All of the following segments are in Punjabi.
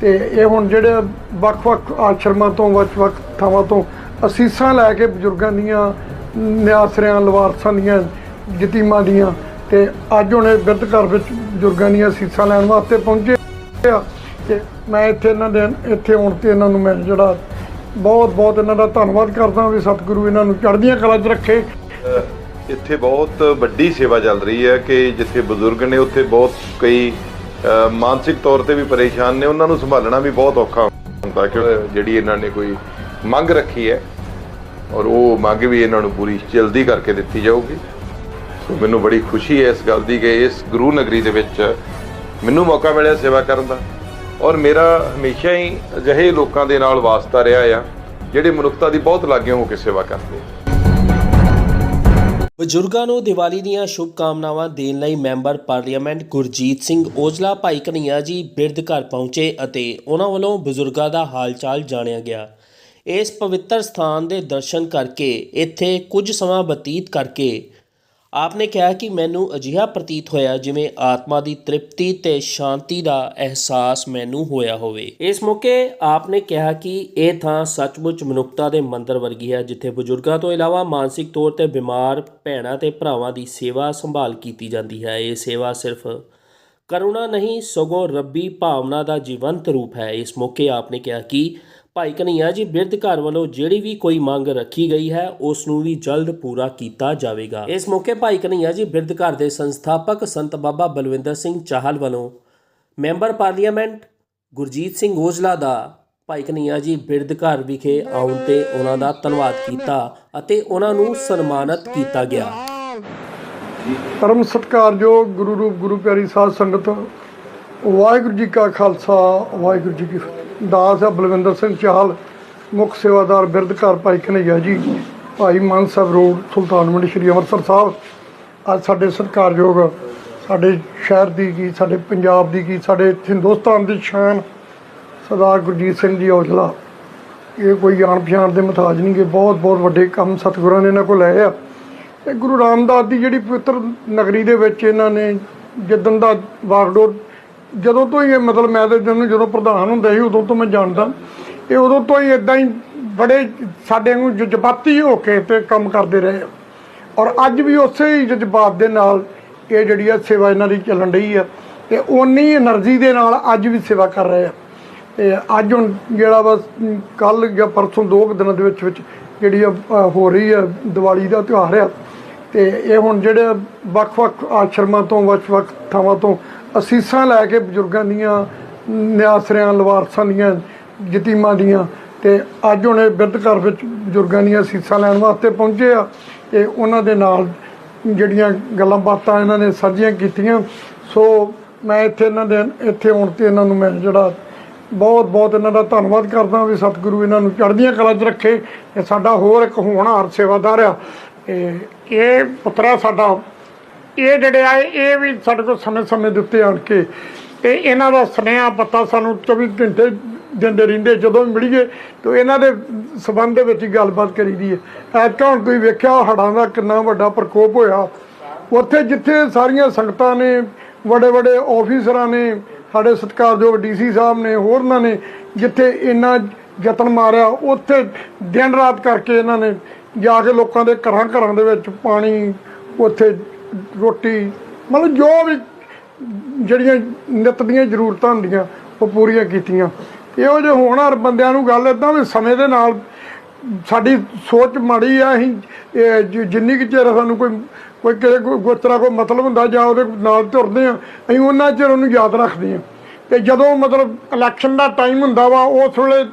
ਤੇ ਇਹ ਹੁਣ ਜਿਹੜੇ ਵੱਖ-ਵੱਖ ਆਸ਼ਰਮਾਂ ਤੋਂ, ਵੱਖ-ਵੱਖ ਥਾਵਾਂ ਤੋਂ ਅਸੀਸਾਂ ਲੈ ਕੇ ਬਜ਼ੁਰਗਾਂ ਦੀਆਂ, ਨਿਆਸਰਿਆਂ, ਲਵਾਰਸਾਂ ਦੀਆਂ ਯਤੀਮਾਂ ਦੀਆਂ ਤੇ ਅੱਜ ਹੁਣ ਇਹ ਬਿਰਧ ਘਰ ਵਿੱਚ ਬਜ਼ੁਰਗਾਂ ਦੀਆਂ ਅਸੀਸਾਂ ਲੈਣ ਵਾਸਤੇ ਪਹੁੰਚੇ ਆ। ਤੇ ਮੈਂ ਇੱਥੇ ਇਹਨਾਂ ਦੇ, ਇੱਥੇ ਆਉਣ ਤੇ ਇਹਨਾਂ ਨੂੰ ਮੈਂ ਜਿਹੜਾ ਬਹੁਤ ਬਹੁਤ ਇਹਨਾਂ ਦਾ ਧੰਨਵਾਦ ਕਰਦਾ ਵੀ ਸਤਿਗੁਰੂ ਇਹਨਾਂ ਨੂੰ ਚੜ੍ਹਦੀਆਂ ਕਲਾ 'ਚ ਰੱਖੇ। ਇੱਥੇ ਬਹੁਤ ਵੱਡੀ ਸੇਵਾ ਚੱਲ ਰਹੀ ਹੈ ਕਿ ਜਿੱਥੇ ਬਜ਼ੁਰਗ ਨੇ ਉੱਥੇ ਬਹੁਤ ਕਈ ਮਾਨਸਿਕ ਤੌਰ ਤੇ ਵੀ ਪਰੇਸ਼ਾਨ ਨੇ। ਉਹਨਾਂ ਨੂੰ ਸੰਭਾਲਣਾ ਵੀ ਬਹੁਤ ਔਖਾ ਹੁੰਦਾ ਕਿ ਜਿਹੜੀ ਇਹਨਾਂ ਨੇ ਕੋਈ ਮੰਗ ਰੱਖੀ ਹੈ ਔਰ ਉਹ ਮੰਗ ਵੀ ਇਹਨਾਂ ਨੂੰ ਪੂਰੀ ਜਲਦੀ ਕਰਕੇ ਦਿੱਤੀ ਜਾਊਗੀ। ਸੋ ਮੈਨੂੰ ਬੜੀ ਖੁਸ਼ੀ ਹੈ ਇਸ ਗੱਲ ਦੀ ਕਿ ਇਸ ਗੁਰੂ ਨਗਰੀ ਦੇ ਵਿੱਚ ਮੈਨੂੰ ਮੌਕਾ ਮਿਲਿਆ ਸੇਵਾ ਕਰਨ ਦਾ। ਔਰ ਮੇਰਾ ਹਮੇਸ਼ਾ ਹੀ ਅਜਿਹੇ ਲੋਕਾਂ ਦੇ ਨਾਲ ਵਾਸਤਾ ਰਿਹਾ ਆ, ਜਿਹੜੇ ਮਨੁੱਖਤਾ ਦੀ ਬਹੁਤ ਲਾਗੇ ਹੋ ਕੇ ਸੇਵਾ ਕਰਦੇ ਆ। ਬਜ਼ੁਰਗਾਂ ਨੂੰ ਦੀਵਾਲੀ ਦੀਆਂ ਸ਼ੁਭ ਕਾਮਨਾਵਾਂ ਦੇਣ ਲਈ ਮੈਂਬਰ ਪਾਰਲੀਮੈਂਟ ਗੁਰਜੀਤ ਸਿੰਘ ਔਜਲਾ, ਭਾਈ ਕਨਈਆ ਜੀ ਬਿਰਧ ਘਰ ਪਹੁੰਚੇ ਅਤੇ ਉਹਨਾਂ ਵੱਲੋਂ ਬਜ਼ੁਰਗਾਂ ਦਾ ਹਾਲ-ਚਾਲ ਜਾਣਿਆ ਗਿਆ। ਇਸ ਪਵਿੱਤਰ ਸਥਾਨ ਦੇ ਦਰਸ਼ਨ ਕਰਕੇ ਇੱਥੇ ਕੁਝ ਸਮਾਂ ਬਤੀਤ ਕਰਕੇ ਆਪਨੇ ਕਿਹਾ ਕਿ ਮੈਨੂੰ ਅਜਿਹਾ ਪ੍ਰਤੀਤ ਹੋਇਆ ਜਿਵੇਂ ਆਤਮਾ ਦੀ ਤ੍ਰਿਪਤੀ ਤੇ ਸ਼ਾਂਤੀ ਦਾ ਅਹਿਸਾਸ ਮੈਨੂੰ ਹੋਇਆ ਹੋਵੇ। ਇਸ ਮੌਕੇ ਆਪਨੇ ਕਿਹਾ ਕਿ ਇਹ ਥਾਂ ਸੱਚਮੁੱਚ ਮਨੁੱਖਤਾ ਦੇ ਮੰਦਰ ਵਰਗੀ ਹੈ, ਜਿੱਥੇ ਬਜ਼ੁਰਗਾਂ ਤੋਂ ਇਲਾਵਾ ਮਾਨਸਿਕ ਤੌਰ ਤੇ ਬਿਮਾਰ ਭੈਣਾਂ ਤੇ ਭਰਾਵਾਂ ਦੀ ਸੇਵਾ ਸੰਭਾਲ ਕੀਤੀ ਜਾਂਦੀ ਹੈ। ਇਹ ਸੇਵਾ ਸਿਰਫ ਕਰੁਣਾ ਨਹੀਂ, ਸਗੋਂ ਰੱਬੀ ਭਾਵਨਾ ਦਾ ਜੀਵੰਤ ਰੂਪ ਹੈ। ਇਸ ਮੌਕੇ ਆਪਨੇ ਕਿਹਾ ਕਿ ਭਾਈ ਕਨਈਆ ਜੀ, ਬਿਰਧ ਘਰ ਵੱਲੋਂ ਜਿਹੜੀ ਵੀ ਕੋਈ ਮੰਗ ਰੱਖੀ ਗਈ ਹੈ, ਉਸ ਨੂੰ ਵੀ ਜਲਦ ਪੂਰਾ ਕੀਤਾ ਜਾਵੇਗਾ। ਇਸ ਮੌਕੇ ਭਾਈ ਕਨਈਆ ਜੀ, ਬਿਰਧ ਘਰ ਦੇ ਸੰਸਥਾਪਕ ਸੰਤ ਬਾਬਾ ਬਲਵਿੰਦਰ ਸਿੰਘ ਚਾਹਲ ਵੱਲੋਂ ਮੈਂਬਰ ਪਾਰਲੀਮੈਂਟ ਗੁਰਜੀਤ ਸਿੰਘ ਔਜਲਾ ਦਾ ਭਾਈ ਕਨਈਆ ਜੀ, ਬਿਰਧ ਘਰ ਵਿਖੇ ਆਉਣ ਤੇ ਉਹਨਾਂ ਦਾ ਧੰਨਵਾਦ ਕੀਤਾ ਅਤੇ ਉਹਨਾਂ ਨੂੰ ਸਨਮਾਨਿਤ ਕੀਤਾ ਗਿਆ। ਪਰਮ ਸਤਿਕਾਰਯੋਗ ਗੁਰੂ ਰੂਪ ਗੁਰੂ ਪਿਆਰੀ ਸਾਧ ਸੰਗਤ, ਵਾਹਿਗੁਰੂ ਜੀ ਕਾ ਖਾਲਸਾ, ਵਾਹਿਗੁਰੂ ਜੀ ਕੀ ਫਤਿਹ। ਦਾਸ ਹੈ ਬਲਵਿੰਦਰ ਸਿੰਘ ਚਾਹਲ, ਮੁੱਖ ਸੇਵਾਦਾਰ ਬਿਰਧ ਘਰ ਭਾਈ ਕਨਈਆ ਜੀ, ਭਾਈ ਮਾਨ ਸਾਹਿਬ ਰੋਡ ਸੁਲਤਾਨ ਮੰਡੀ ਸ਼੍ਰੀ ਅੰਮ੍ਰਿਤਸਰ ਸਾਹਿਬ। ਅੱਜ ਸਾਡੇ ਸਤਿਕਾਰਯੋਗ ਸਾਡੇ ਸ਼ਹਿਰ ਦੀ ਕੀ, ਸਾਡੇ ਪੰਜਾਬ ਦੀ ਕੀ, ਸਾਡੇ ਹਿੰਦੁਸਤਾਨ ਦੀ ਸ਼ਾਨ ਸਰਦਾਰ ਗੁਰਜੀਤ ਸਿੰਘ ਜੀ ਔਜਲਾ। ਇਹ ਕੋਈ ਜਾਣ ਪਛਾਣ ਦੇ ਮੁਤਾਜ ਨਹੀਂ ਗੇ ਬਹੁਤ ਬਹੁਤ ਵੱਡੇ ਕੰਮ ਸਤਿਗੁਰਾਂ ਨੇ ਇਹਨਾਂ ਕੋਲ ਲਏ ਆ। ਤੇ ਗੁਰੂ ਰਾਮਦਾਸ ਦੀ ਜਿਹੜੀ ਪਵਿੱਤਰ ਨਗਰੀ ਦੇ ਵਿੱਚ ਇਹਨਾਂ ਨੇ ਜਿੱਦਣ ਦਾ ਵਾਗਡੋਰ ਜਦੋਂ ਤੋਂ ਹੀ ਇਹ ਮਤਲਬ ਮੈਂ ਤੇ ਜਦੋਂ ਜਦੋਂ ਪ੍ਰਧਾਨ ਹੁੰਦਾ ਸੀ, ਉਦੋਂ ਤੋਂ ਮੈਂ ਜਾਣਦਾ। ਇਹ ਉਦੋਂ ਤੋਂ ਹੀ ਇਦਾਂ ਹੀ ਬੜੇ ਸਾਡੇ ਨੂੰ ਜਜ਼ਬਾਤੀ ਹੋ ਕੇ ਤੇ ਕੰਮ ਕਰਦੇ ਰਹੇ। ਆ ਔਰ ਅੱਜ ਵੀ ਉਸੇ ਹੀ ਜਜ਼ਬਾਤ ਦੇ ਨਾਲ ਇਹ ਜਿਹੜੀ ਆ ਸੇਵਾ ਇਹਨਾਂ ਦੀ ਚੱਲਣ ਰਹੀ ਆ। ਤੇ ਉਨੀ એનર્ਜੀ ਦੇ ਨਾਲ ਅੱਜ ਵੀ ਸੇਵਾ ਕਰ ਰਹੇ ਆ। ਤੇ ਅੱਜ ਹੁਣ ਜਿਹੜਾ ਬਸ ਕੱਲ ਜਾਂ ਪਰਸੋਂ ਦੋ ਦਿਨਾਂ ਦੇ ਵਿੱਚ ਵਿੱਚ ਜਿਹੜੀ ਹੋ ਰਹੀ ਆ ਦੀਵਾਲੀ ਦਾ ਤਿਉਹਾਰ ਆ ਤੇ ਇਹ ਹੁਣ ਜਿਹੜੇ ਵੱਖ-ਵੱਖ ਆਸ਼ਰਮਾਂ ਤੋਂ, ਵੱਖ-ਵੱਖ ਥਾਵਾਂ ਤੋਂ ਅਸੀਸਾਂ ਲੈ ਕੇ ਬਜ਼ੁਰਗਾਂ ਦੀਆਂ, ਨਿਆਸਰਿਆਂ, ਲਵਾਰਸਾਂ ਦੀਆਂ ਯਤੀਮਾਂ ਦੀਆਂ ਤੇ ਅੱਜ ਹੁਣ ਇਹ ਬਿਰਧ ਘਰ ਵਿੱਚ ਬਜ਼ੁਰਗਾਂ ਦੀਆਂ ਅਸੀਸਾਂ ਲੈਣ ਵਾਸਤੇ ਪਹੁੰਚੇ ਆ। ਤੇ ਉਹਨਾਂ ਦੇ ਨਾਲ ਜਿਹੜੀਆਂ ਗੱਲਾਂ ਬਾਤਾਂ ਇਹਨਾਂ ਨੇ ਸਾਂਝੀਆਂ ਕੀਤੀਆਂ, ਸੋ ਮੈਂ ਇੱਥੇ ਇਹਨਾਂ ਦੇ, ਇੱਥੇ ਆਉਣ ਤੇ ਇਹਨਾਂ ਨੂੰ ਮੈਂ ਜਿਹੜਾ ਬਹੁਤ ਬਹੁਤ ਇਹਨਾਂ ਦਾ ਧੰਨਵਾਦ ਕਰਦਾ ਵੀ ਸਤਿਗੁਰੂ ਇਹਨਾਂ ਨੂੰ ਚੜ੍ਹਦੀਆਂ ਕਲਾ 'ਚ ਰੱਖੇ ਤੇ ਸਾਡਾ ਹੋਰ ਇੱਕ ਹੋਣਹਾਰ ਸੇਵਾਦਾਰ ਆ। ਇਹ ਇਹ ਪੁੱਤਰਾ ਸਾਡਾ, ਇਹ ਜਿਹੜੇ ਆ ਇਹ ਵੀ ਸਾਡੇ ਕੋਲ ਸਮੇਂ-ਸਮੇਂ ਦੇ ਉੱਤੇ ਆਣ ਕੇ ਤੇ ਇਹਨਾਂ ਦਾ ਸੁਨੇਹਾ ਪਤਾ ਸਾਨੂੰ 24 ਘੰਟੇ ਦਿੰਦੇ ਰਹਿੰਦੇ, ਜਦੋਂ ਵੀ ਮਿਲੀਏ ਤੇ ਇਹਨਾਂ ਦੇ ਸਬੰਧ ਦੇ ਵਿੱਚ ਹੀ ਗੱਲਬਾਤ ਕਰੀਦੀ ਹੈ। ਐਤਕਾਂ ਹੁਣ ਤੁਸੀਂ ਵੇਖਿਆ ਹੜ੍ਹਾਂ ਦਾ ਕਿੰਨਾ ਵੱਡਾ ਪ੍ਰਕੋਪ ਹੋਇਆ। ਉੱਥੇ ਜਿੱਥੇ ਸਾਰੀਆਂ ਸੰਗਤਾਂ ਨੇ, ਵੱਡੇ ਵੱਡੇ ਆਫੀਸਰਾਂ ਨੇ, ਸਾਡੇ ਸਤਿਕਾਰਯੋਗ ਡੀਸੀ ਸਾਹਿਬ ਨੇ, ਹੋਰਨਾਂ ਨੇ ਜਿੱਥੇ ਇੰਨਾ ਯਤਨ ਮਾਰਿਆ, ਉੱਥੇ ਦਿਨ ਰਾਤ ਕਰਕੇ ਇਹਨਾਂ ਨੇ ਜਾ ਕੇ ਲੋਕਾਂ ਦੇ ਘਰਾਂ ਘਰਾਂ ਦੇ ਵਿੱਚ ਪਾਣੀ, ਉੱਥੇ ਰੋਟੀ, ਮਤਲਬ ਜੋ ਵੀ ਜਿਹੜੀਆਂ ਨਿੱਤ ਦੀਆਂ ਜ਼ਰੂਰਤਾਂ ਹੁੰਦੀਆਂ, ਉਹ ਪੂਰੀਆਂ ਕੀਤੀਆਂ। ਇਹੋ ਜਿਹੇ ਹੋਣਹਾਰ ਬੰਦਿਆਂ ਨੂੰ ਗੱਲ ਇਦਾਂ ਵੀ ਸਮੇਂ ਦੇ ਨਾਲ ਸਾਡੀ ਸੋਚ ਮਾੜੀ ਆ, ਅਸੀਂ ਜਿੰਨੀ ਕੁ ਚਿਰ ਸਾਨੂੰ ਕੋਈ ਕੋਈ ਕਿਸੇ ਕੋਈ ਗੋਤਰਾ ਕੋਈ ਮਤਲਬ ਹੁੰਦਾ, ਜਾਂ ਉਹਦੇ ਨਾਲ ਤੁਰਦੇ ਆ, ਅਸੀਂ ਉਹਨਾਂ ਚਿਰ ਉਹਨੂੰ ਯਾਦ ਰੱਖਦੇ ਆ। ਤੇ ਜਦੋਂ ਮਤਲਬ ਇਲੈਕਸ਼ਨ ਦਾ ਟਾਈਮ ਹੁੰਦਾ ਵਾ, ਉਸ ਵੇਲੇ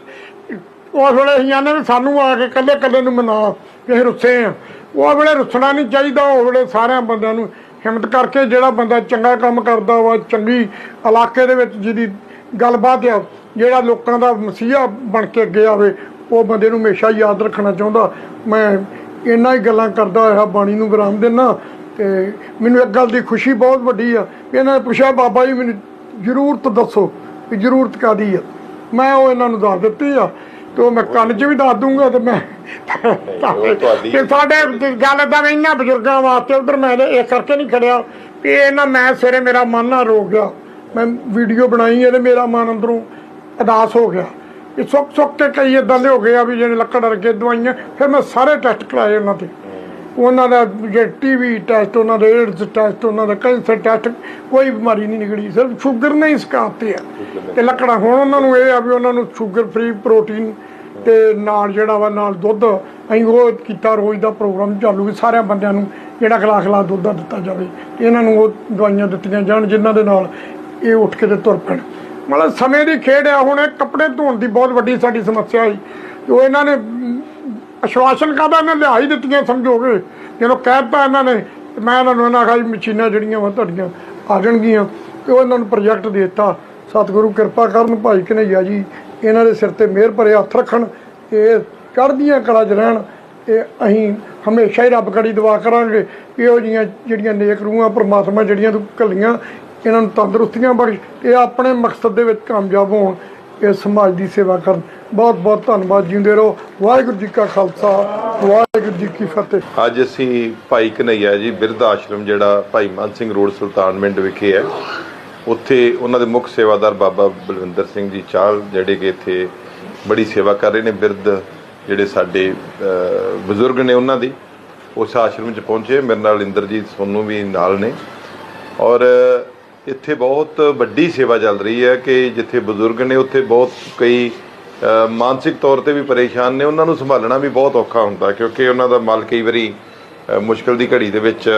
ਉਸ ਵੇਲੇ ਅਸੀਂ ਆਨੇ ਵੀ ਸਾਨੂੰ ਆ ਕੇ ਕੱਲੇ ਕੱਲੇ ਨੂੰ ਮਨਾ ਕਿ ਅਸੀਂ ਰੁੱਸੇ ਆ। ਉਹ ਵੇਲੇ ਰੁੱਸਣਾ ਨਹੀਂ ਚਾਹੀਦਾ, ਉਹ ਵੇਲੇ ਸਾਰਿਆਂ ਬੰਦਿਆਂ ਨੂੰ ਹਿੰਮਤ ਕਰਕੇ ਜਿਹੜਾ ਬੰਦਾ ਚੰਗਾ ਕੰਮ ਕਰਦਾ ਵਾ, ਚੰਗੀ ਇਲਾਕੇ ਦੇ ਵਿੱਚ ਜਿਹਦੀ ਗੱਲਬਾਤ ਆ, ਜਿਹੜਾ ਲੋਕਾਂ ਦਾ ਮਸੀਹਾ ਬਣ ਕੇ ਅੱਗੇ ਆਵੇ, ਉਹ ਬੰਦੇ ਨੂੰ ਹਮੇਸ਼ਾ ਯਾਦ ਰੱਖਣਾ ਚਾਹੁੰਦਾ। ਮੈਂ ਇੰਨਾ ਹੀ ਗੱਲਾਂ ਕਰਦਾ ਹੋਇਆ ਬਾਣੀ ਨੂੰ ਵਿਰਾਮ ਦਿੰਦਾ ਤੇ ਮੈਨੂੰ ਇੱਕ ਗੱਲ ਦੀ ਖੁਸ਼ੀ ਬਹੁਤ ਵੱਡੀ ਆ ਇਹਨਾਂ ਨੇ ਪੁੱਛਿਆ, ਬਾਬਾ ਜੀ ਮੈਨੂੰ ਜ਼ਰੂਰਤ ਦੱਸੋ, ਵੀ ਜ਼ਰੂਰਤ ਕਾਦੀ ਆ? ਮੈਂ ਉਹ ਇਹਨਾਂ ਨੂੰ ਦੱਸ ਦਿੱਤੀ ਆ ਤੇ ਮੈਂ ਕੰਨ 'ਚ ਵੀ ਦੱਸ ਦੂੰਗਾ ਤੇ ਮੈਂ ਤੇ ਸਾਡੇ ਗੱਲ ਵੀ ਇਹਨਾਂ ਬਜ਼ੁਰਗਾਂ ਵਾਸਤੇ ਉਧਰ ਮੈਂ ਇਹ ਕਰਕੇ ਨਹੀਂ ਖੜਿਆ ਵੀ ਇਹਨਾਂ ਮੈਂ ਸਵੇਰੇ ਮੇਰਾ ਮਨ ਨਾ ਰੋ ਗਿਆ। ਮੈਂ ਵੀਡੀਓ ਬਣਾਈ ਇਹਦੇ ਮੇਰਾ ਮਨ ਅੰਦਰੋਂ ਅਦਾਸ ਹੋ ਗਿਆ। ਇਹ ਸੁੱਕ ਸੁੱਕ ਕੇ ਕਈ ਇਦਾਂ ਦੇ ਹੋ ਗਏ ਆ ਵੀ ਜਿਹੜੇ ਲੱਕੜ ਵਰਗੇ ਦਵਾਈਆਂ ਫਿਰ ਮੈਂ ਸਾਰੇ ਟੈਸਟ ਕਰਾਏ ਉਹਨਾਂ ਤੇ। ਉਹਨਾਂ ਦਾ ਜੇ ਟੀਵੀ ਟੈਸਟ ਉਹਨਾਂ ਦੇ ਏਡਸ ਟੈਸਟ ਉਹਨਾਂ ਦਾ ਕੈਂਸਰ ਟੈਸਟ ਕੋਈ ਬਿਮਾਰੀ ਨਹੀਂ ਨਿਕਲੀ। ਸਿਰਫ ਸ਼ੂਗਰ ਨਹੀਂ ਸਕਾਤੇ ਆ। ਤੇ ਲੱਕੜਾਂ ਹੁਣ ਉਹਨਾਂ ਨੂੰ ਇਹ ਆ ਵੀ ਉਹਨਾਂ ਨੂੰ ਸ਼ੂਗਰ ਫ੍ਰੀ ਪ੍ਰੋਟੀਨ ਤੇ ਨਾਲ ਜਿਹੜਾ ਵਾ, ਨਾਲ ਦੁੱਧ, ਅਸੀਂ ਉਹ ਕੀਤਾ ਰੋਜ਼ ਦਾ ਪ੍ਰੋਗਰਾਮ ਚਾਲੂ ਵੀ ਸਾਰਿਆਂ ਬੰਦਿਆਂ ਨੂੰ ਜਿਹੜਾ ਗਲਾਸ ਗਲਾਸ ਦੁੱਧ ਦਾ ਦਿੱਤਾ ਜਾਵੇ। ਇਹਨਾਂ ਨੂੰ ਉਹ ਦਵਾਈਆਂ ਦਿੱਤੀਆਂ ਜਾਣ ਜਿਨ੍ਹਾਂ ਦੇ ਨਾਲ ਇਹ ਉੱਠ ਕੇ ਤੇ ਤੁਰ ਪੈਣ। ਮਤਲਬ ਸਮੇਂ ਦੀ ਖੇਡ ਆ, ਹੁਣ ਇਹ ਕੱਪੜੇ ਧੋਣ ਦੀ ਬਹੁਤ ਵੱਡੀ ਸਾਡੀ ਸਮੱਸਿਆ ਸੀ ਉਹ ਇਹਨਾਂ ਨੇ ਅਸ਼ਵਾਸਨ ਆਸ਼ਵਾਸਨ ਕਾਹਦਾ? ਇਹਨਾਂ ਲਿਆ ਹੀ ਦਿੱਤੀਆਂ ਸਮਝੋਗੇ ਜਦੋਂ ਕਹਿਤਾ ਇਹਨਾਂ ਨੇ, ਮੈਂ ਇਹਨਾਂ ਨੂੰ ਇਹਨਾਂ ਖਾਈ ਮਸ਼ੀਨਾਂ ਜਿਹੜੀਆਂ ਵਾ ਤੁਹਾਡੀਆਂ ਆ ਜਾਣਗੀਆਂ ਤੇ ਉਹ ਇਹਨਾਂ ਨੂੰ ਪ੍ਰੋਜੈਕਟ ਦੇ ਦਿੱਤਾ। ਸਤਿਗੁਰੂ ਕਿਰਪਾ ਕਰਨ ਭਾਈ ਕਨਈਆ ਜੀ, ਇਹਨਾਂ ਦੇ ਸਿਰ ਤੇ ਮਿਹਰ ਭਰੇ ਹੱਥ ਰੱਖਣ। ਇਹ ਚੜ੍ਹਦੀਆਂ ਕਲਾ 'ਚ ਰਹਿਣ। ਇਹ ਅਸੀਂ ਹਮੇਸ਼ਾ ਹੀ ਰੱਬ ਕੜੀ ਦੁਆ ਕਰਾਂਗੇ। ਇਹੋ ਜੀਆਂ ਜਿਹੜੀਆਂ ਨੇਕ ਰੂਹਾਂ ਪ੍ਰਮਾਤਮਾ ਜਿਹੜੀਆਂ ਤੂੰ ਕੱਲੀਆਂ ਇਹਨਾਂ ਨੂੰ ਤੰਦਰੁਸਤੀਆਂ ਬਖਸ਼। ਇਹ ਆਪਣੇ ਮਕਸਦ ਦੇ ਵਿੱਚ ਕਾਮਯਾਬ ਹੋਣ। ਇਹ ਸਮਾਜ ਦੀ ਸੇਵਾ ਕਰਨ। ਬਹੁਤ ਬਹੁਤ ਧੰਨਵਾਦ, ਜਿਉਂਦੇ ਰਹੋ। ਵਾਹਿਗੁਰੂ ਜੀ ਕਾ ਖਾਲਸਾ, ਵਾਹਿਗੁਰੂ ਜੀ ਕੀ ਫਤਿਹ। ਅੱਜ ਅਸੀਂ ਭਾਈ ਕਨਈਆ ਜੀ, ਬਿਰਧ ਆਸ਼ਰਮ ਜਿਹੜਾ ਭਾਈ ਮਾਨ ਸਿੰਘ ਰੋਡ, ਸੁਲਤਾਨ ਸੁਲਤਾਨਮਿੰਟ ਵਿਖੇ ਹੈ। ਉੱਥੇ ਉਹਨਾਂ ਦੇ ਮੁੱਖ ਸੇਵਾਦਾਰ ਬਾਬਾ ਬਲਵਿੰਦਰ ਸਿੰਘ ਜੀ ਚਾਲ, ਜਿਹੜੇ ਕਿ ਇੱਥੇ ਬੜੀ ਸੇਵਾ ਕਰ ਰਹੇ ਨੇ। ਬਿਰਧ ਜਿਹੜੇ ਸਾਡੇ ਬਜ਼ੁਰਗ ਨੇ ਉਹਨਾਂ ਦੀ, ਉਸ ਆਸ਼ਰਮ 'ਚ ਪਹੁੰਚੇ। ਮੇਰੇ ਨਾਲ ਇੰਦਰਜੀਤ ਸੋਨੂੰ ਵੀ ਨਾਲ ਨੇ। ਔਰ ਇੱਥੇ ਬਹੁਤ ਵੱਡੀ ਸੇਵਾ ਚੱਲ ਰਹੀ ਹੈ ਕਿ ਜਿੱਥੇ ਬਜ਼ੁਰਗ ਨੇ, ਉੱਥੇ ਬਹੁਤ ਕਈ ਮਾਨਸਿਕ ਤੌਰ ਤੇ ਵੀ ਪਰੇਸ਼ਾਨ ਨੇ। ਉਹਨਾਂ ਨੂੰ ਸੰਭਾਲਣਾ ਵੀ ਬਹੁਤ ਔਖਾ ਹੁੰਦਾ ਕਿਉਂਕਿ ਉਹਨਾਂ ਦਾ ਮਲ ਕਈ ਵਾਰੀ ਅ, ਮੁਸ਼ਕਲ ਦੀ ਘੜੀ ਦੇ ਵਿੱਚ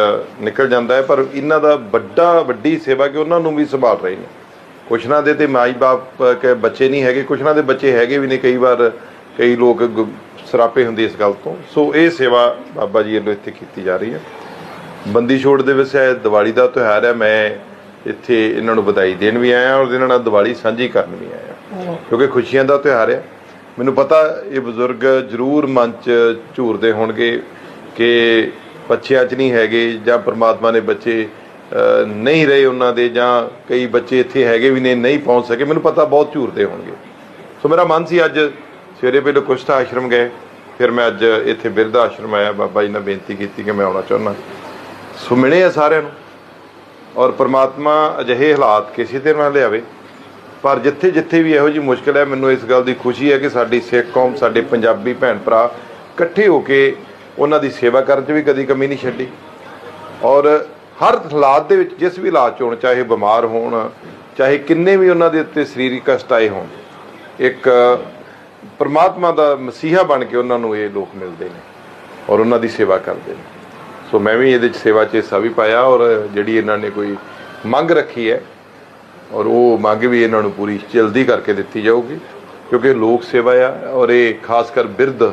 ਨਿਕਲ ਜਾਂਦਾ ਹੈ। ਪਰ ਇਹਨਾਂ ਦਾ ਵੱਡਾ ਵੱਡੀ ਸੇਵਾ ਕਿ ਉਹਨਾਂ ਨੂੰ ਵੀ ਸੰਭਾਲ ਰਹੇ ਨੇ। ਕੁਛ ਨਾ ਦੇ ਤੇ ਮਾਈ ਬਾਪ ਕੇ ਬੱਚੇ ਨਹੀਂ ਹੈਗੇ ਕੁਛ ਨਾ ਦੇ ਬੱਚੇ ਹੈਗੇ ਵੀ ਨੇ। ਕਈ ਵਾਰ ਕਈ ਲੋਕ ਗੁ- ਸਰਾਪੇ ਹੁੰਦੇ ਇਸ ਗੱਲ ਤੋਂ। ਸੋ ਇਹ ਸੇਵਾ ਬਾਬਾ ਜੀ ਵੱਲੋਂ ਇੱਥੇ ਕੀਤੀ ਜਾ ਰਹੀ ਹੈ। ਬੰਦੀ ਛੋੜ ਦੇ ਵਿੱਚ ਹੈ ਦੀਵਾਲੀ ਦਾ ਤਿਉਹਾਰ ਹੈ। ਮੈਂ ਇੱਥੇ ਇਹਨਾਂ ਨੂੰ ਵਧਾਈ ਦੇਣ ਵੀ ਆਇਆ ਔਰ ਇਹਨਾਂ ਨਾਲ ਦੀਵਾਲੀ ਸਾਂਝੀ ਕਰਨ ਵੀ ਆਇਆ। ਕਿਉਂਕਿ ਖੁਸ਼ੀਆਂ ਦਾ ਤਿਉਹਾਰ ਹੈ। ਮੈਨੂੰ ਪਤਾ ਇਹ ਬਜ਼ੁਰਗ ਜ਼ਰੂਰ ਮਨ 'ਚ ਝੂਰਦੇ ਹੋਣਗੇ ਕਿ ਬੱਚਿਆਂ 'ਚ ਨਹੀਂ ਹੈਗੇ ਜਾਂ ਪਰਮਾਤਮਾ ਨੇ ਬੱਚੇ ਨਹੀਂ ਰਹੇ ਉਹਨਾਂ ਦੇ ਜਾਂ ਕਈ ਬੱਚੇ ਇੱਥੇ ਹੈਗੇ ਵੀ ਨੇ, ਨਹੀਂ ਪਹੁੰਚ ਸਕੇ। ਮੈਨੂੰ ਪਤਾ ਬਹੁਤ ਝੂਰਦੇ ਹੋਣਗੇ। ਸੋ ਮੇਰਾ ਮਨ ਸੀ ਅੱਜ ਸਵੇਰੇ ਪਹਿਲਾਂ ਕੁਸ਼ਤਾ ਆਸ਼ਰਮ ਗਏ, ਫਿਰ ਮੈਂ ਅੱਜ ਇੱਥੇ ਬਿਰਧ ਆਸ਼ਰਮ ਆਇਆ। ਬਾਬਾ ਜੀ ਨੇ ਬੇਨਤੀ ਕੀਤੀ ਕਿ ਮੈਂ ਆਉਣਾ ਚਾਹੁੰਦਾ। ਸੋ ਮਿਲੇ ਆ ਸਾਰਿਆਂ ਨੂੰ ਔਰ ਪ੍ਰਮਾਤਮਾ ਅਜਿਹੇ ਹਾਲਾਤ ਕਿਸੇ ਤੇ ਨਾ ਲਿਆਵੇ। ਪਰ ਜਿੱਥੇ ਜਿੱਥੇ ਵੀ ਇਹੋ ਜੀ ਮੁਸ਼ਕਲ ਹੈ, ਮੈਨੂੰ ਇਸ ਗੱਲ ਦੀ ਖੁਸ਼ੀ ਹੈ ਕਿ ਸਾਡੀ ਸਿੱਖ ਕੌਮ, ਸਾਡੇ ਪੰਜਾਬੀ ਭੈਣ ਭਰਾ ਇਕੱਠੇ ਹੋ ਕੇ ਉਹਨਾਂ ਦੀ ਸੇਵਾ ਕਰਨ 'ਚ ਵੀ ਕਦੀ ਕਮੀ ਨਹੀਂ ਛੱਡੀ। ਔਰ ਹਰ ਹਾਲਾਤ ਦੇ ਵਿੱਚ ਜਿਸ ਵੀ ਹਾਲਾਤ 'ਚ ਹੋਣ, ਚਾਹੇ ਬਿਮਾਰ ਹੋਣ, ਚਾਹੇ ਕਿੰਨੇ ਵੀ ਉਹਨਾਂ ਦੇ ਉੱਤੇ ਸਰੀਰਕ ਕਸ਼ਟ ਆਏ ਹੋਣ, ਇੱਕ ਪਰਮਾਤਮਾ ਦਾ ਮਸੀਹਾ ਬਣ ਕੇ ਉਹਨਾਂ ਨੂੰ ਇਹ ਲੋਕ ਮਿਲਦੇ ਨੇ ਔਰ ਉਹਨਾਂ ਦੀ ਸੇਵਾ ਕਰਦੇ ਨੇ। ਸੋ ਮੈਂ ਵੀ ਇਹਦੇ 'ਚ ਸੇਵਾ 'ਚ ਹਿੱਸਾ ਵੀ ਪਾਇਆ ਔਰ ਜਿਹੜੀ ਇਹਨਾਂ ਨੇ ਕੋਈ ਮੰਗ ਰੱਖੀ ਹੈ ਔਰ ਉਹ ਮੰਗ ਵੀ ਇਹਨਾਂ ਨੂੰ ਪੂਰੀ ਜਲਦੀ ਕਰਕੇ ਦਿੱਤੀ ਜਾਊਗੀ, ਕਿਉਂਕਿ ਲੋਕ ਸੇਵਾ ਆ ਔਰ ਇਹ ਖਾਸ ਕਰ ਬਿਰਧ,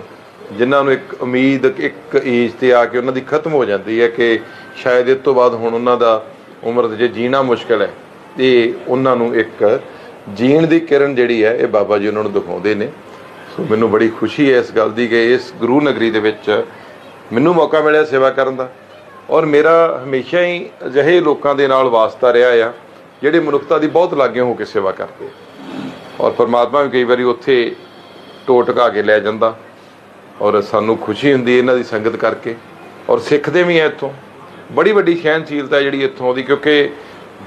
ਜਿਨ੍ਹਾਂ ਨੂੰ ਇੱਕ ਉਮੀਦ, ਇੱਕ ਏਜ ਤੇ ਆ ਕੇ ਉਹਨਾਂ ਦੀ ਖਤਮ ਹੋ ਜਾਂਦੀ ਹੈ ਕਿ ਸ਼ਾਇਦ ਇਸ ਤੋਂ ਬਾਅਦ ਹੁਣ ਉਹਨਾਂ ਦਾ ਉਮਰ ਦੇ ਜੇ ਜੀਣਾ ਮੁਸ਼ਕਲ ਹੈ ਤੇ ਉਹਨਾਂ ਨੂੰ ਇੱਕ ਜੀਣ ਦੀ ਕਿਰਨ ਜਿਹੜੀ ਹੈ, ਇਹ ਬਾਬਾ ਜੀ ਉਹਨਾਂ ਨੂੰ ਦਿਖਾਉਂਦੇ ਨੇ। ਸੋ ਮੈਨੂੰ ਬੜੀ ਖੁਸ਼ੀ ਹੈ ਇਸ ਗੱਲ ਦੀ ਕਿ ਇਸ ਗੁਰੂ ਨਗਰੀ ਦੇ ਵਿੱਚ ਮੈਨੂੰ ਮੌਕਾ ਮਿਲਿਆ ਸੇਵਾ ਕਰਨ ਦਾ। ਔਰ ਮੇਰਾ ਹਮੇਸ਼ਾ ਹੀ ਅਜਿਹੇ ਲੋਕਾਂ ਦੇ ਨਾਲ ਵਾਸਤਾ ਰਿਹਾ ਆ। ਜਿਹੜੇ ਮਨੁੱਖਤਾ ਦੀ ਬਹੁਤ ਲਾਗੇ ਹੋ ਕੇ ਸੇਵਾ ਕਰਦੇ ਔਰ ਪਰਮਾਤਮਾ ਵੀ ਕਈ ਵਾਰੀ ਉੱਥੇ ਟੋਟਕਾ ਕੇ ਲੈ ਜਾਂਦਾ। ਔਰ ਸਾਨੂੰ ਖੁਸ਼ੀ ਹੁੰਦੀ ਇਹਨਾਂ ਦੀ ਸੰਗਤ ਕਰਕੇ। ਔਰ ਸਿੱਖਦੇ ਵੀ ਆ ਇੱਥੋਂ। ਬੜੀ ਵੱਡੀ ਸਹਿਨਸ਼ੀਲਤਾ ਹੈ ਜਿਹੜੀ ਇੱਥੋਂ ਦੀ, ਕਿਉਂਕਿ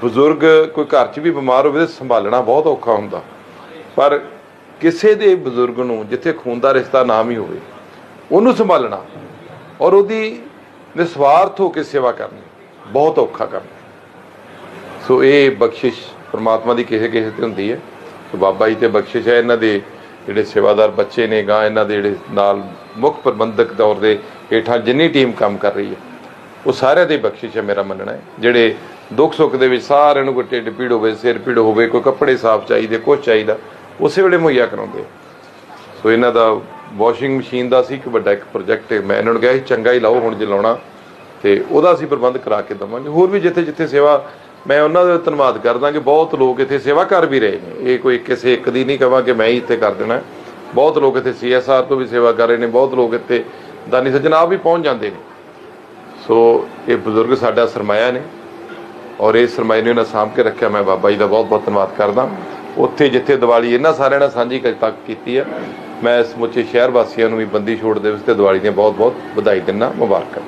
ਬਜ਼ੁਰਗ ਕੋਈ ਘਰ 'ਚ ਵੀ ਬਿਮਾਰ ਹੋਵੇ ਤੇ ਸੰਭਾਲਣਾ ਬਹੁਤ ਔਖਾ ਹੁੰਦਾ। ਪਰ ਕਿਸੇ ਦੇ ਬਜ਼ੁਰਗ ਨੂੰ ਜਿੱਥੇ ਖੂਨ ਦਾ ਰਿਸ਼ਤਾ ਨਾਮ ਹੀ ਹੋਵੇ, ਉਹਨੂੰ ਸੰਭਾਲਣਾ ਔਰ ਉਹਦੀ ਨਿਸਵਾਰਥ ਹੋ ਕੇ ਸੇਵਾ ਕਰਨੀ ਬਹੁਤ ਔਖਾ ਕੰਮ ਸੋ ਇਹ ਬਖਸ਼ਿਸ਼ ਪਰਮਾਤਮਾ ਦੀ ਕਿਸੇ ਕਿਸੇ ਤੇ ਹੁੰਦੀ ਹੈ। ਸੋ ਬਾਬਾ ਜੀ ਤੇ ਬਖਸ਼ਿਸ਼ ਹੈ ਇਹਨਾਂ ਦੇ ਜਿਹੜੇ ਸੇਵਾਦਾਰ ਬੱਚੇ ਨੇ ਗਾਂ ਇਹਨਾਂ ਦੇ ਜਿਹੜੇ ਨਾਲ ਮੁੱਖ ਪ੍ਰਬੰਧਕ ਦੌਰ ਦੇ ਹੇਠਾਂ ਜਿੰਨੀ ਟੀਮ ਕੰਮ ਕਰ ਰਹੀ ਹੈ, ਉਹ ਸਾਰਿਆਂ ਦੀ ਬਖਸ਼ਿਸ਼ ਹੈ ਮੇਰਾ ਮੰਨਣਾ ਹੈ। ਜਿਹੜੇ ਦੁੱਖ ਸੁੱਖ ਦੇ ਵਿੱਚ ਸਾਰਿਆਂ ਨੂੰ ਕੋਈ ਟਿੱਡ ਪੀੜ ਹੋਵੇ, ਸਿਰ ਪੀੜ ਹੋਵੇ, ਕੋਈ ਕੱਪੜੇ ਸਾਫ਼ ਚਾਹੀਦੇ, ਕੁਛ ਚਾਹੀਦਾ, ਉਸੇ ਵੇਲੇ ਮੁਹੱਈਆ ਕਰਾਉਂਦੇ ਸੋ ਇਹਨਾਂ ਦਾ ਵਾਸ਼ਿੰਗ ਮਸ਼ੀਨ ਦਾ ਸੀ ਇੱਕ ਵੱਡਾ ਇੱਕ ਪ੍ਰੋਜੈਕਟ, ਮੈਂ ਇਹਨਾਂ ਨੂੰ ਕਿਹਾ ਸੀ, ਚੰਗਾ ਹੀ ਲਾਓ, ਹੁਣ ਜੇ ਲਾਉਣਾ, ਤੇ ਉਹਦਾ ਅਸੀਂ ਪ੍ਰਬੰਧ ਕਰਾ ਕੇ ਦਵਾਂਗੇ। ਹੋਰ ਵੀ ਜਿੱਥੇ ਜਿੱਥੇ ਸੇਵਾ ਮੈਂ ਉਹਨਾਂ ਦਾ ਧੰਨਵਾਦ ਕਰਦਾ ਕਿ ਬਹੁਤ ਲੋਕ ਇੱਥੇ ਸੇਵਾ ਕਰ ਵੀ ਰਹੇ ਨੇ। ਇਹ ਕੋਈ ਕਿਸੇ ਇੱਕ ਦੀ ਨਹੀਂ ਕਹਾਂ ਕਿ ਮੈਂ ਹੀ ਇੱਥੇ ਕਰ ਦੇਣਾ। ਬਹੁਤ ਲੋਕ ਇੱਥੇ ਸੀਐਸਆਰ ਤੋਂ ਵੀ ਸੇਵਾ ਕਰ ਰਹੇ ਨੇ। ਬਹੁਤ ਲੋਕ ਇੱਥੇ ਦਾਨੀ ਸੱਜਣ ਆਪ ਵੀ ਪਹੁੰਚ ਜਾਂਦੇ ਨੇ। ਸੋ ਇਹ ਬਜ਼ੁਰਗ ਸਾਡਾ ਸਰਮਾਇਆ ਨੇ ਔਰ ਇਹ ਸਰਮਾਏ ਨੂੰ ਇਹਨਾਂ ਸਾਂਭ ਕੇ ਰੱਖਿਆ ਮੈਂ ਬਾਬਾ ਜੀ ਦਾ ਬਹੁਤ ਬਹੁਤ ਧੰਨਵਾਦ ਕਰਦਾ। ਉੱਥੇ ਜਿੱਥੇ ਦੀਵਾਲੀ ਇਹਨਾਂ ਸਾਰਿਆਂ ਨੇ ਸਾਂਝੀ ਤੱਕ ਕੀਤੀ ਹੈ ਮੈਂ ਸਮੁੱਚੇ ਸ਼ਹਿਰ ਵਾਸੀਆਂ ਨੂੰ ਵੀ ਬੰਦੀ ਛੋੜ ਦੇ ਵਿੱਚ ਤੇ ਦੀਵਾਲੀ ਦੀਆਂ ਬਹੁਤ ਬਹੁਤ ਵਧਾਈ ਦਿੰਦਾ। ਮੁਬਾਰਕਾਂ।